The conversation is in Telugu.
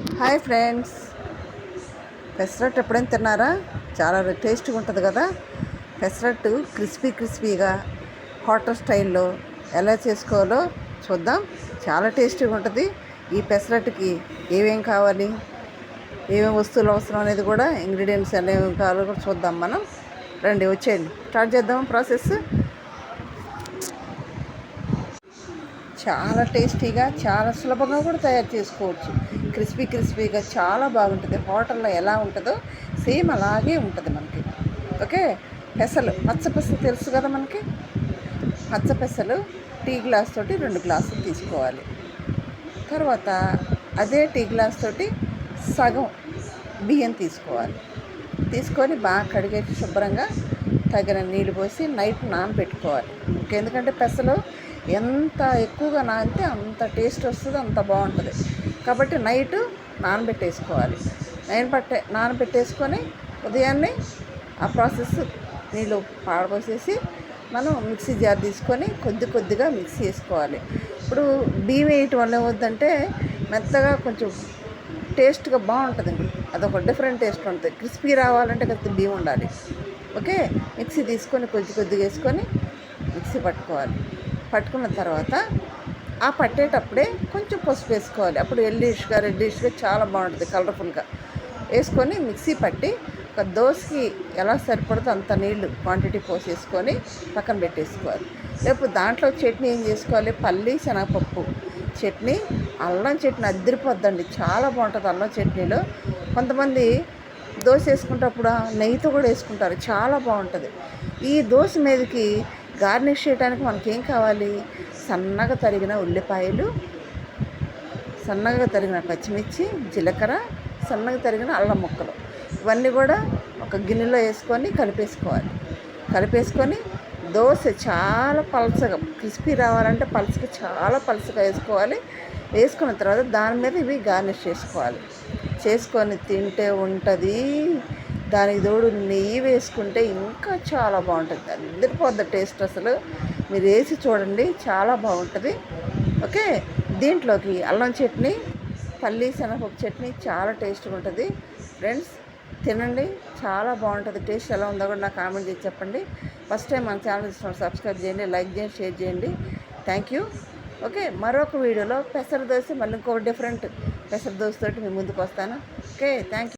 Hi friends. పెసరట్టు ఎప్పుడైనా తిన్నారా? చాలా టేస్ట్గా ఉంటుంది కదా? పెసరట్టు క్రిస్పీ క్రిస్పీగా హోటల్ స్టైల్లో ఎలా చేసుకోవాలో చూద్దాం. చాలా టేస్టీగా ఉంటుంది. ఈ పెసరట్టుకి ఏమేం కావాలి? ఏమేమి వస్తువులు అవసరం అనేది కూడా ఇంగ్రీడియంట్స్ ఏమేమి కావాలో కూడా చూద్దాం మనం. రండి వచ్చేయండి. స్టార్ట్ చేద్దాం ప్రాసెస్. చాలా టేస్టీగా చాలా సులభంగా కూడా తయారు చేసుకోవచ్చు. క్రిస్పీ క్రిస్పీగా చాలా బాగుంటుంది. హోటల్లో ఎలా ఉంటుందో సేమ్ అలాగే ఉంటుంది మనకి. ఓకే? పెసలు. పచ్చ పెసలు తెలుసు కదా మనకి? పచ్చ పెసలు టీ గ్లాస్ తోటి రెండు గ్లాసులు తీసుకోవాలి. తర్వాత అదే టీ గ్లాస్ తోటి సగం బియ్యం తీసుకోవాలి. తీసుకొని బాగా కడిగేసి శుభ్రంగా తగిన నీళ్ళు పోసి నైట్ నానబెట్టుకోవాలి. ఎందుకంటే పెసలు ఎంత ఎక్కువగా నానితే అంత టేస్ట్ వస్తుంది అంత బాగుంటుంది. కాబట్టి నైట్ నానబెట్టేసుకోవాలి. నానబెట్టే నానబెట్టేసుకొని ఉదయాన్నే ఆ ప్రాసెస్ నీళ్ళు పాడపోసేసి మనం మిక్సీ జార్ తీసుకొని కొద్ది కొద్దిగా మిక్సీ వేసుకోవాలి ఇప్పుడు బియ్యం వేయటం వల్ల ఏమవుద్దంటే మెత్తగా కొంచెం టేస్ట్గా బాగుంటుందండి. అదొక డిఫరెంట్ టేస్ట్ ఉంటుంది. క్రిస్పీ రావాలంటే కొంచెం బియ్యం ఉండాలి. ఓకే? మిక్సీ తీసుకొని కొద్ది కొద్దిగా వేసుకొని మిక్సీ పట్టుకోవాలి. పట్టుకున్న తర్వాత ఆ పట్టేటప్పుడే కొంచెం పసుపు వేసుకోవాలి. అప్పుడు ఎల్లిష్గా రెడ్డిష్గా చాలా బాగుంటుంది కలర్ఫుల్గా వేసుకొని మిక్సీ పట్టి ఒక దోశకి ఎలా సరిపడదో అంత నీళ్ళు క్వాంటిటీ పోసేసుకొని పక్కన పెట్టేసుకోవాలి. రేపు దాంట్లో చట్నీ ఏం చేసుకోవాలి? పల్లి శనగపప్పు చట్నీ అల్లం చట్నీ అద్దరిపోద్దండి. చాలా బాగుంటుంది అల్లం చట్నీలో. కొంతమంది దోశ వేసుకుంటప్పుడు నెయ్యితో కూడా వేసుకుంటారు. చాలా బాగుంటుంది. ఈ దోశ మీదకి గార్నిష్ చేయడానికి మనకేం కావాలి? సన్నగా తరిగిన ఉల్లిపాయలు సన్నగా తరిగిన పచ్చిమిర్చి జీలకర్ర సన్నగా తరిగిన అల్లం ముక్కలు. ఇవన్నీ కూడా ఒక గిన్నెలో వేసుకొని కలిపేసుకోవాలి. కలిపేసుకొని దోశ చాలా పలసగా క్రిస్పీ రావాలంటే పలసగా చాలా పలసగా వేసుకోవాలి. వేసుకున్న తర్వాత దాని మీద ఇవి గార్నిష్ చేసుకోవాలి. చేసుకొని తింటే ఉంటుంది. దానికి తోడు నెయ్యి వేసుకుంటే ఇంకా చాలా బాగుంటుంది. నిద్రపోద్ది టేస్ట్ అసలు. మీరు వేసి చూడండి చాలా బాగుంటుంది. ఓకే? దీంట్లోకి అల్లం చట్నీ పల్లీ శనగపప్పు చట్నీ చాలా టేస్ట్గా ఉంటుంది. ఫ్రెండ్స్ తినండి. చాలా బాగుంటుంది. టేస్ట్ ఎలా ఉందో కూడా నాకు కామెంట్ చేసి చెప్పండి. ఫస్ట్ టైం మన ఛానల్ ఇష్టం సబ్స్క్రైబ్ చేయండి లైక్ చేయండి షేర్ చేయండి. Thank you okay? మరొక వీడియోలో పెసర దోశ మళ్ళీ ఇంకొక డిఫరెంట్ పెసర దోశ తోటి మీ ముందుకు వస్తాను. ఓకే? Thank you